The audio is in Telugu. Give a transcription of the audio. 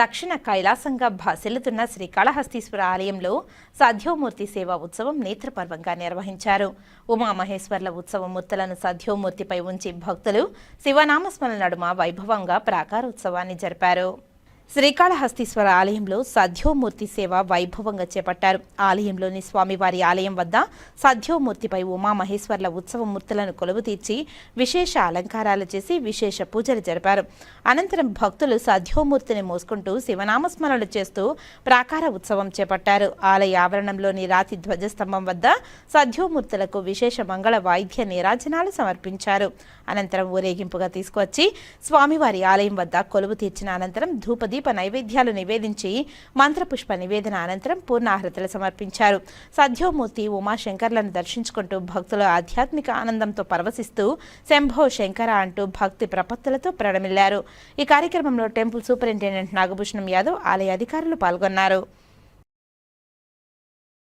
దక్షిణ కైలాసంగా భాసిల్లుతున్న శ్రీకాళహస్తీశ్వర ఆలయంలో సాధ్యోమూర్తి సేవా ఉత్సవం నేత్రపర్వంగా నిర్వహించారు. ఉమామహేశ్వర్ల ఉత్సవమూర్తులను సాధ్యోమూర్తిపై ఉంచి భక్తులు శివనామస్మరణ నడుమ వైభవంగా ప్రాకారోత్సవాన్ని జరిపారు. శ్రీకాళహస్తీశ్వర ఆలయంలో సధ్యోమూర్తి సేవ వైభవంగా చేపట్టారు. ఆలయంలోని స్వామివారి ఆలయం వద్ద సధ్యోమూర్తిపై ఉమామహేశ్వర్ల ఉత్సవమూర్తులను కొలువు తీర్చి విశేష అలంకారాలు చేసి విశేష పూజలు జరిపారు. అనంతరం భక్తులు సధ్యోమూర్తిని మోసుకుంటూ శివనామస్మరణలు చేస్తూ ప్రాకార ఉత్సవం చేపట్టారు. ఆలయ ఆవరణంలోని రాతి ధ్వజస్తంభం వద్ద సధ్యోమూర్తులకు విశేష మంగళ వాయిద్య నీరాజనాలు సమర్పించారు. అనంతరం ఊరేగింపుగా తీసుకువచ్చి స్వామివారి ఆలయం వద్ద కొలువు తీర్చిన అనంతరం ధూపదీప నైవేద్యాలు నివేదించి మంత్రపుష్ప నివేదన అనంతరం పూర్ణాహృతలు సమర్పించారు. సద్యోమూర్తి ఉమాశంకర్లను దర్శించుకుంటూ భక్తులు ఆధ్యాత్మిక ఆనందంతో పరవశిస్తూ శంభో శంకర అంటూ భక్తి ప్రపత్తులతో ప్రణమిల్లారు. ఈ కార్యక్రమంలో టెంపుల్ సూపరింటెండెంట్ నాగభూషణం యాదవ్ ఆలయ అధికారులు పాల్గొన్నారు.